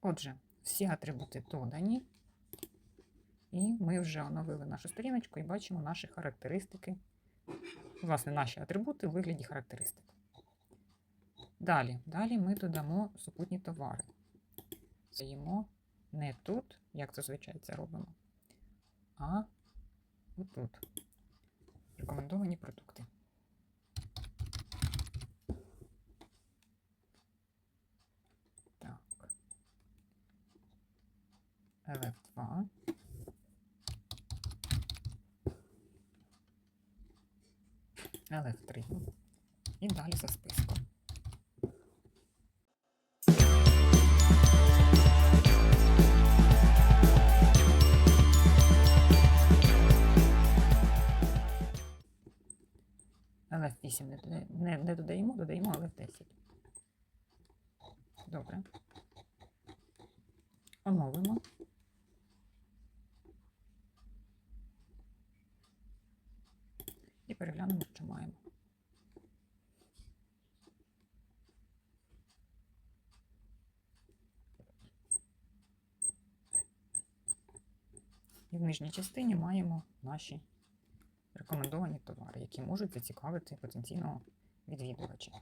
Отже, всі атрибути додані. І ми вже оновили нашу сторіночку і бачимо наші характеристики. Власне, наші атрибути у вигляді характеристик. Далі, далі ми додамо супутні товари. Стоїмо не тут, як зазвичай це робимо, а отут. Рекомендовані продукти. LF2. LF3. І далі за списком. LF8 не, дода- не, не додаємо, додаємо LF10. Добре. Оновимо. Переглянемо, що маємо. І в нижній частині маємо наші рекомендовані товари, які можуть зацікавити потенційного відвідувача.